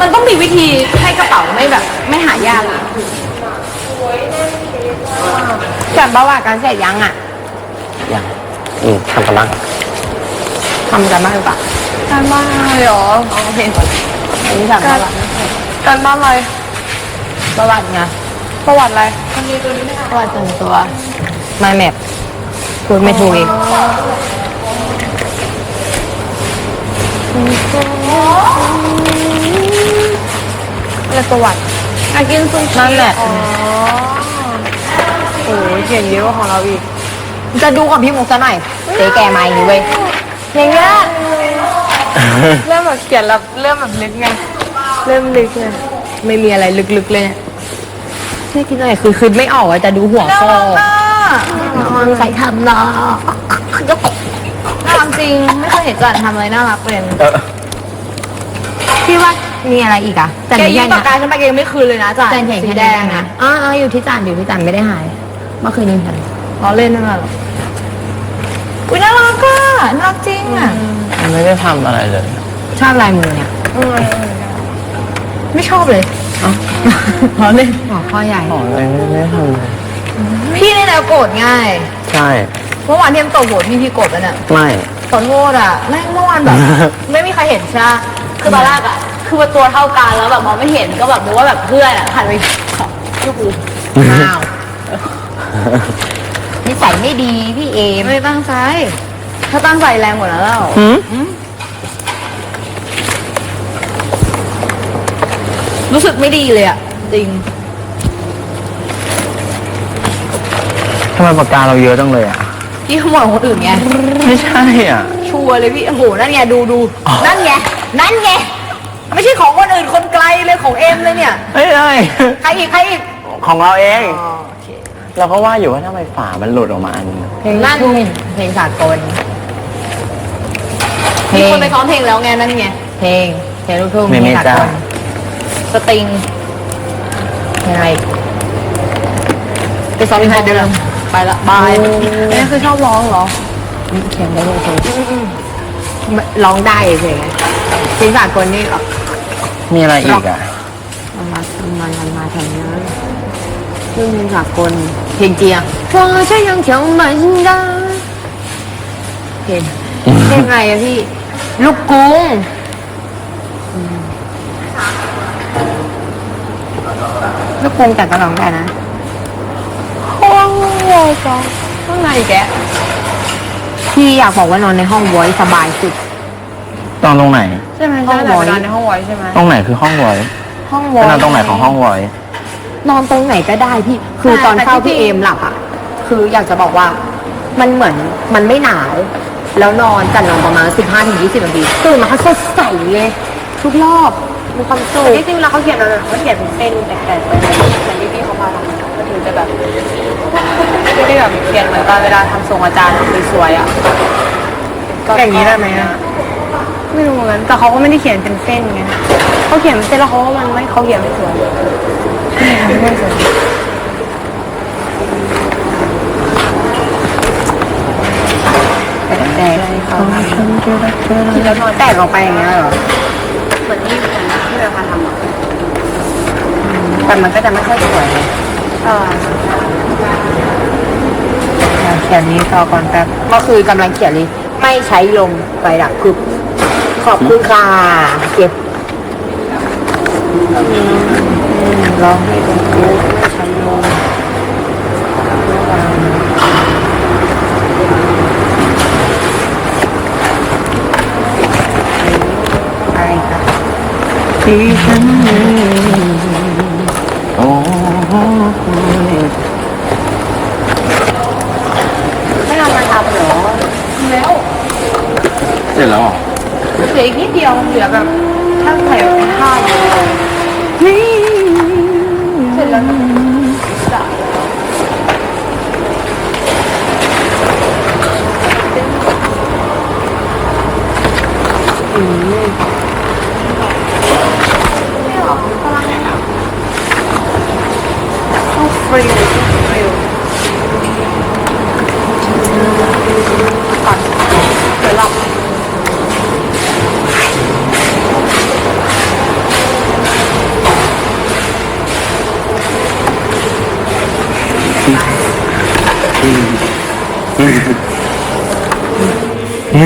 มันต้องมีวิธีให้กระเป๋าไม่แบบไม่หายากอะเขียนประวัติการเสร็จยังอะยังอืมทำกันบ้างทำกันบ้างหรือเปล่าการบ้านเลยเหรอโอเคอันนี้ทำประวัติการบ้านอะไรประวัติไงประวัติอะไรประวัติส่วนตัวมาแมปพูดไม่ถูกอีก อะไรประวัติอากินซูชินั่นแหละ อ๋อโอ้ยเขียนเยอะกว่าของเราอีก จะดูของพี่มุกซะหน่อยเจ๊แกมาอย่างนี้เว้ยอย่างเงี้ยเริ่มแบบเขียนแบบเริ่มแบบลึกไง เริ่มลึกไงไม่มีอะไรลึกๆเลยเนี่ยแค่คิดหน่อยคือคือไม่ออกว่าจะดูหัวข้อนอนใส่ทำเนาะน่ารัก จริงไม่เคยเห็นจันทำอะไรน่ารักเลยเออพี่ว่ามีอะไรอีกอะแต่แกไม่ยืใช่มนะปากกาฉันไปแกยังไม่คืนเลยนะจันจานเห็นสีแค่แดแดงงนะนะอ๋ออ๋ออยู่ที่จานอยู่ที่จานไม่ได้หายเมื่อคืนนี้ฉันล้อเล่นนั่นแหละอุ้ยน่ารักอะน่ารักจริงอะไม่ได้ทำอะไรเลย ชอบลายมือเนี่ยไม่ชอบเลย เพราะเล่นหัวข้อใหญ่ของอะไรไม่ได้ทำเลยพี่ในแนวโกรธง่าย ใช่ เมื่อวานที่เอ็มตบหัวพี่พี่โกรธแล้วเนี่ยไม่ ขอโทษอะแม่งเมื่อวานแบบ ไม่มีใครเห็นใช่ไหมคือตอนแรกอะ คือว่าตัวเท่ากันแล้วแบบมองไม่เห็นก็แบบรู้ว่าแบบเพื่อนอะหันไปลูกกูอ้าวนิสัยไม่ดีพี่เอมไม่ได้ตั้งใจถ้าตั้งใจแรงกว่านั้นแล้วหืมรู้สึกไม่ดีเลยอะจริง ทำไมปากกาเราเยอะจังเลยอะ พี่ขโมยของคนอื่นไง ไม่ใช่อะ ชัวร์เลยพี่ โอ้โห นั่นไง ดูดูอ๋อ นั่นไง นั่นไง ไม่ใช่ของคนอื่น คนไกลเลยของเอ็มเลยเนี่ย ไม่ใช่ใครอีก ใครอีกของเราเอง อ๋อโอเคเราก็ว่าอยู่ว่าทำไมฝามันหลุดออกมาอันนึงเพลงลูกทุ่งเพลงสากลเพลมีงคนไปซ้อมเพลงแล้วไง นั่นไง เพลงเพลงลูกทุ่งเมเพลเมงสาจ้ากลสตริงเพลงอะไรอีกไปซ้อมที่ไทยเดิม ไปละบายโอ้อันนี้คือชอบร้องเหรอเขียนได้เลยเพลงร้องได้เพลงไงเพลงสากลนี่แบบมีอะไรอีกอะมันมามันมันมาแถวนี้เรื่องเพลงสากลเพลงเจียฟ้าใช่ยังเขียวเหมือนกันเพลงเพลงอะไรอะพี่ลูกกรุงลูกกรุงแต่ก็ร้องได้นะโอ้ ยจ้าข้างในแกพี่อยากบอกว่านอนในห้องไว้สบายสุดตอนตรงไหน ใช่ไหมห้องใช่ไหมไว้ นอนในห้องไว้ใช่ไหมตรงไหนคือห้องไว้ห้องไปไว้ นอนตรงไหนของห้องไว้นอนตรงไหนก็ได้พี่ คือตอนเข้าพี่เอมหลับอะ คืออยากจะบอกว่า มันเหมือนมันไม่หนาว แล้วนอนกันนอนประมาณ15ถึง20นาทีตื่นมาเขาสดใสเลยทุกรอบ มีความสุข ที่จริงเวลาเขาเขียนอะไรเขาเขียนเป็นเส้นแตกๆเหมือนที่พี่เขาพาทำก็ถึงจะแบบ ไม่ได้แบบเขียนเหมือนตอนเวลาทำทรงอาจารย์สวยๆอะอย่างนี้ได้ไหมอะไม่รู้เหมือนกันแต่เขาก็ไม่ได้เขียนเป็นเส้นไงเขาเขียนเป็นเส้นแล้วเขาว่ามันไม่เขาเขียนไม่สวยไม่สวยแต่แตกเขาแล้วนอนแตกออกไปอย่างเงี้ยเหรอเหมือนที่เหมือนที่เราพาทำอะแต่มันก็จะไม่ค่อยสวยเลยใช่ เขียนนี้ต่อก่อนแป๊บเมื่อคืนกำลังเขียนนี้ไม่ใช้ลมไฟดับคือขอบคุณค่ะเก็บลองให้ดูใช้ลมอะไรครับที่ฉันมีโอ้โห ไม่เอามาทำเหรอ แล้ว เสร็จแล้วเหรอเหลืออีกนิดเดียวเหลือแบบถ้าใส่เป็นผ้าอย่าเดียวเสร็จแล้วนะจ้ะต้องฟรีฟรีปัดเอื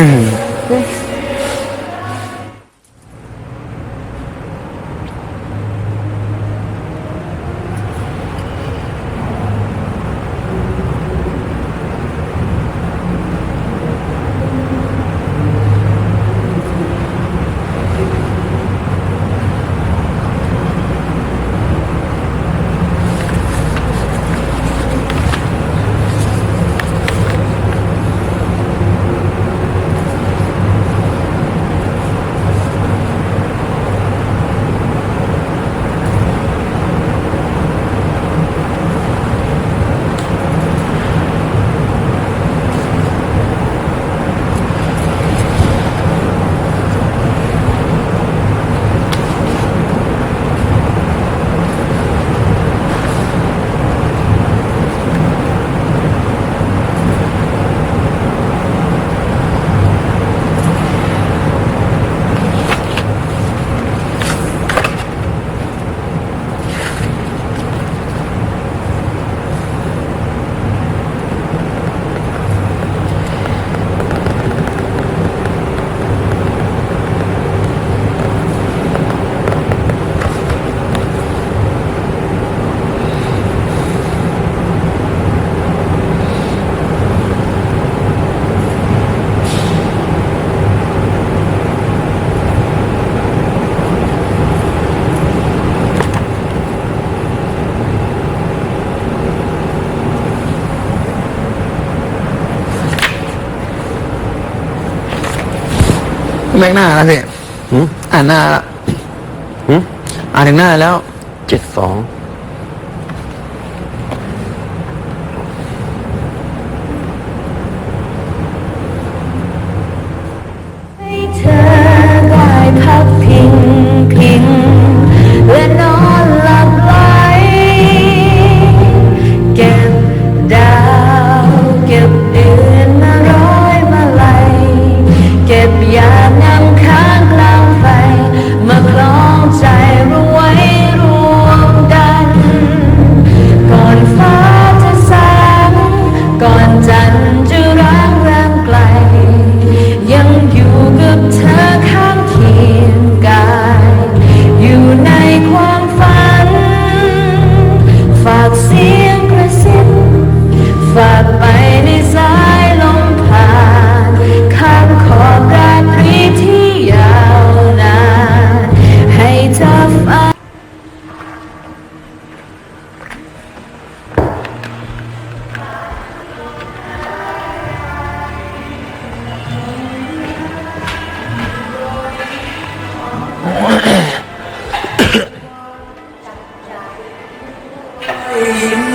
แม็กหน้าแล้วสิหืมอ่านหน้าละหืมอ่านถึงหน้าแล้ว เจ็ดสอง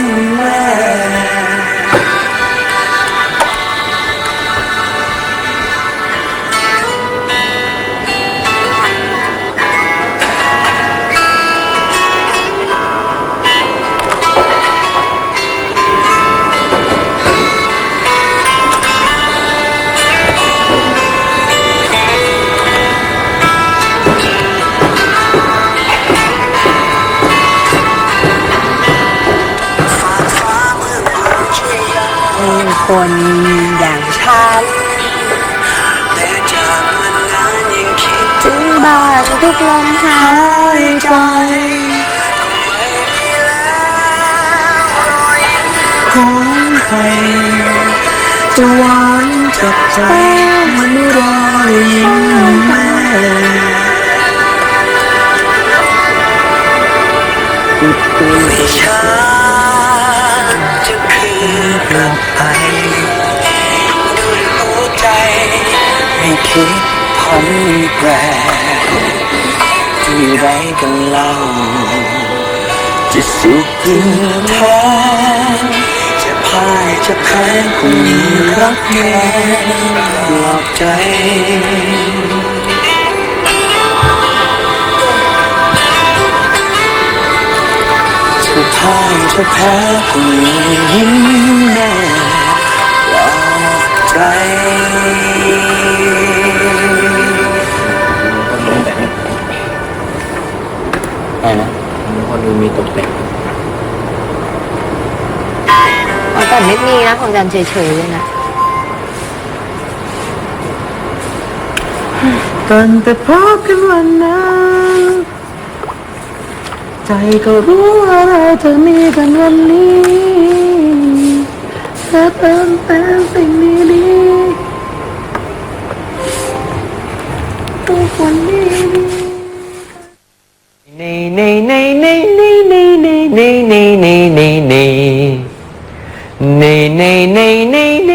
you คนอย่างฉันแต่จากมานานยิ่งคิดถึงบ้านทุกลมหายใจของใครจะหวานจับใจมันรอยยิ้มแม่ไม่ช้าจะคืนกลับไปด้วยหัวใจไม่คิดพันแปรที่ไรกันเล่าจะสุขหรือแท้จะพ่ายจะแพ้คงมีรักแค่ปลอบใจ ท้ายจะแพ้ก็มียิ้มแน่ปอบใจอะไรนะคนดูมีตกแต่งแต่ไม่มีนะของจันเฉยๆเลยนะตั้แต่พอกันวันนั้น ใจก็รู้ว่าเราจะมีกันวันนี้และเติมเต็มสิ่งดีๆทุกวันนี้นี่นี่นี่นี่นี่นี่นี่นี่นี่นี่นี่นี่นี่นี่นี่นี่